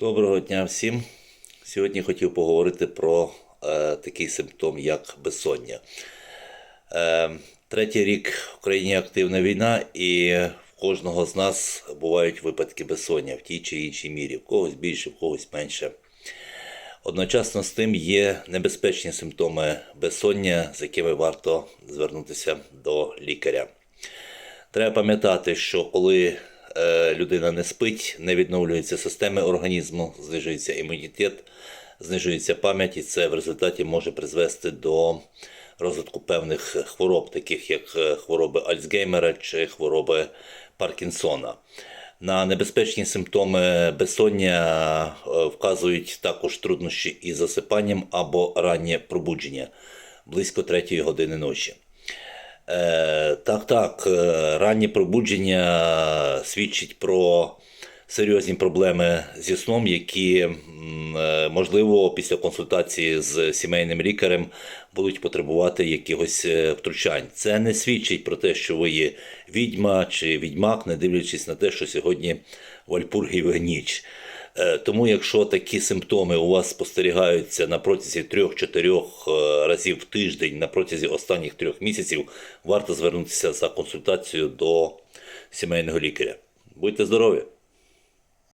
Доброго дня всім. Сьогодні хотів поговорити про е, такий симптом, як безсоння. Е, третій рік в Україні активна війна, і в кожного з нас бувають випадки безсоння в тій чи іншій мірі. В когось більше, в когось менше. Одночасно з тим є небезпечні симптоми безсоння, з якими варто звернутися до лікаря. Треба пам'ятати, що коли людина не спить, не відновлюються системи організму, знижується імунітет, знижується пам'ять, і це в результаті може призвести до розвитку певних хвороб, таких як е, хвороби Альцгеймера чи хвороби Паркінсона. На небезпечні симптоми безсоння е, вказують також труднощі із засипанням або раннє пробудження близько 3 години ночі. Е, так, так, е, раннє пробудження свідчить про серйозні проблеми зі сном, які, е, можливо, після консультації з сімейним лікарем будуть потребувати якихось втручань. Це не свідчить про те, що ви є відьма чи відьмак, не дивлячись на те, що сьогодні Вальпургів ніч. Е, Тому, якщо такі симптоми у вас спостерігаються на протязі 3-4 разів в тиждень, на протязі останніх трьох місяців, варто звернутися за консультацією до сімейного лікаря. Будьте здорові!